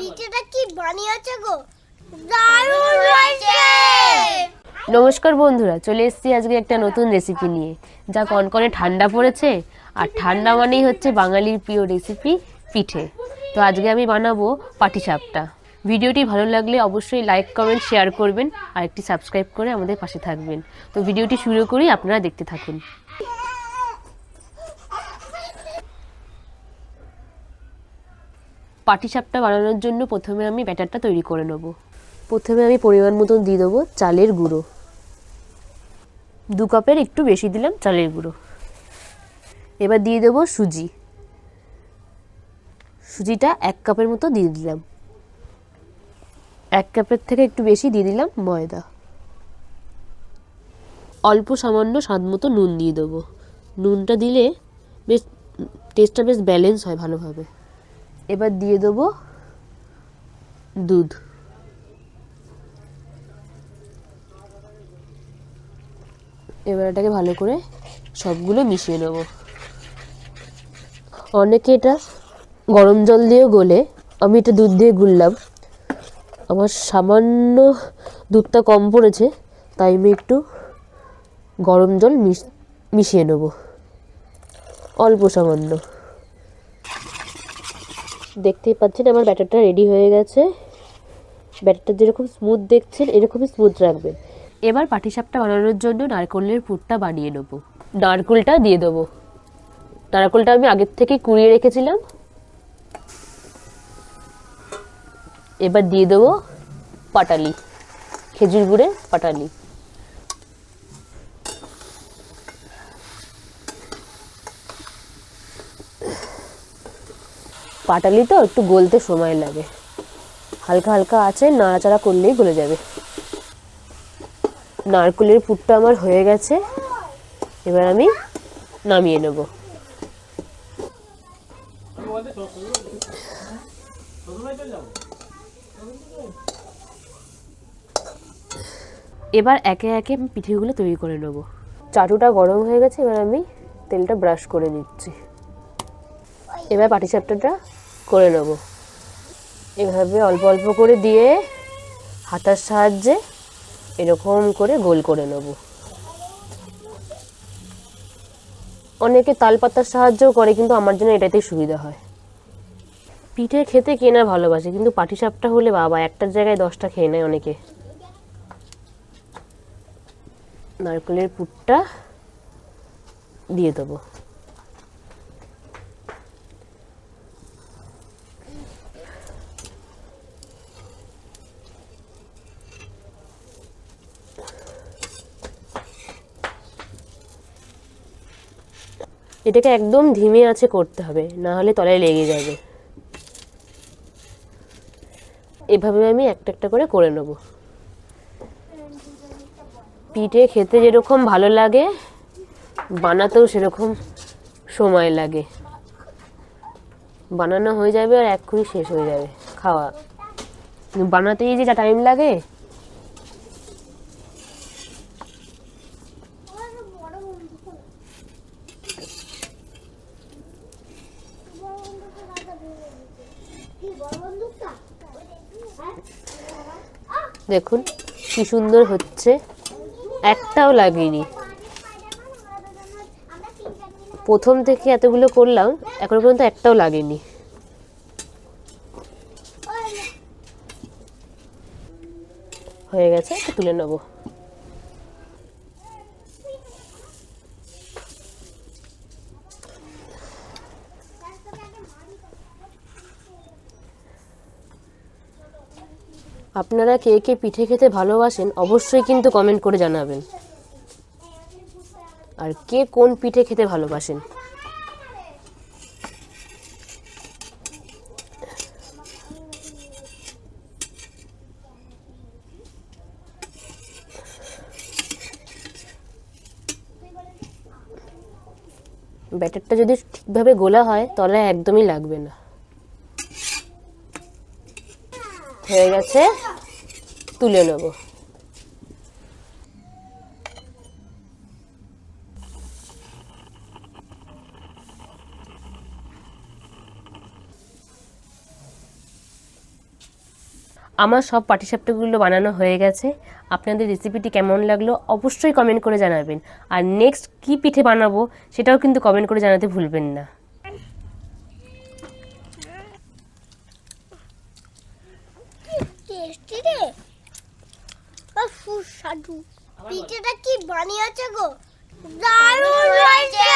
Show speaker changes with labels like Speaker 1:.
Speaker 1: পিঠেটা কি বানিয়েছে গো? দারুণ হয়েছে!
Speaker 2: নমস্কার বন্ধুরা চলে এসেছি আজকে একটা নতুন রেসিপি নিয়ে। যা কনকনে ঠান্ডা পড়েছে আর ঠান্ডা মানেই হচ্ছে বাঙালির প্রিয় রেসিপি পিঠে। তো আজকে আমি বানাবো পাটিসাপটা ভিডিওটি ভালো লাগলে অবশ্যই লাইক কমেন্ট শেয়ার করবেন আর একটি সাবস্ক্রাইব করে আমাদের পাশে থাকবেন। তো ভিডিওটি শুরু করি আপনারা দেখতে থাকুন। পাটিসাপটা বানানোর জন্য প্রথমে আমি ব্যাটারটা তৈরি করে নেব। প্রথমে আমি পরিমাণ মতন দিয়ে দেবো চালের গুঁড়ো। দু কাপের একটু বেশি দিলাম চালের গুঁড়ো। এবার দিয়ে দেবো সুজি। সুজিটা এক কাপের মতো দিয়ে দিলাম। এক কাপের থেকে একটু বেশি দিয়ে দিলাম ময়দা। অল্প সামান্য স্বাদ মতো নুন দিয়ে দেবো। নুনটা দিলে বেশ টেস্টটা বেশ ব্যালেন্স হয় ভালোভাবে। এবার দিয়ে দেবো দুধ। এবার এটাকে ভালো করে সবগুলো মিশিয়ে নেব। অনেকে এটা গরম জল দিয়েও গলে, আমি এটা দুধ দিয়ে গুললাম। আমার সামান্য দুধটা কম পড়েছে, তাই আমি একটু গরম জল মিশ, মিশিয়ে নেব। অল্প সামান্য। দেখতেই পাচ্ছেন, আমার ব্যাটারটা রেডি হয়ে গেছে। ব্যাটারটা যেরকম স্মুথ দেখছেন, এরকমই স্মুথ রাখবেন। এবার পাটিসাপটা বানানোর জন্য নারকলের পুরটা বানিয়ে নেব। নারকলটা দিয়ে দেবো। নারকলটা আমি আগের থেকে কুড়িয়ে রেখেছিলাম। এবার দিয়ে দেবো পাটালি, খেজুর গুড়ের পাটালি। পাটালি তো, একটু গলতে সময় লাগে। হালকা হালকা আছে, নাড়াচাড়া করলেই গলে যাবে। নারকেলের পুরটা আমার হয়ে গেছে। এবার আমি নামিয়ে নেব। এবার একে একে আমি পিঠেগুলো তৈরি করে নেব। চাটুটা গরম হয়ে গেছে, এবার আমি তেলটা ব্রাশ করে দিচ্ছি এবার পাটিসাপটাটা করে নেব। এভাবে অল্প অল্প করে দিয়ে হাতার সাহায্যে এরকম করে গোল করে নেব। অনেকে তালপাতার সাহায্যও করে, কিন্তু আমার জন্য এটাতেই সুবিধা হয়। পিঠে খেতে কে না ভালোবাসে, কিন্তু পাটিসাপটা হলে বাবা একটার জায়গায় দশটা খেয়ে নেয় অনেকে। নারকেলের পুরটা দিয়ে দেবো। এটাকে একদম ধিমে আছে করতে হবে, না হলে তলায় লেগে যাবে। এভাবে আমি একটা একটা করে করে নেব। পিঠে খেতে যেরকম ভালো লাগে, বানাতেও সেরকম সময় লাগে। বানানো হয়ে যাবে আর এক্ষুনি শেষ হয়ে যাবে খাওয়া। বানাতেই যে যা টাইম লাগে দেখুন, কি সুন্দর হচ্ছে। একটাও লাগেনি। প্রথম থেকে এতগুলো করলাম, এখনও পর্যন্ত একটাও লাগেনি। হয়ে গেছে তুলে নেব। আপনারা কে কে পিঠে খেতে ভালোবাসেন অবশ্যই কিন্তু কমেন্ট করে জানাবেন। আর কে কোন পিঠে খেতে ভালোবাসেন? ব্যাটারটা যদি ঠিকভাবে গোলা হয় তাহলে একদমই লাগবে না। হয়ে গেছে, তুলে নেব। আমার সব পাটিসাপটাগুলো বানানো হয়ে গেছে। আপনাদের রেসিপিটি কেমন লাগল অবশ্যই কমেন্ট করে জানাবেন। আর নেক্সট কী পিঠে বানাবো সেটাও কিন্তু কমেন্ট করে জানাতে ভুলবেন না।
Speaker 1: সুস্বাদু পিঠেটা কি বানিয়েছে গো? দারুণ হয়েছে!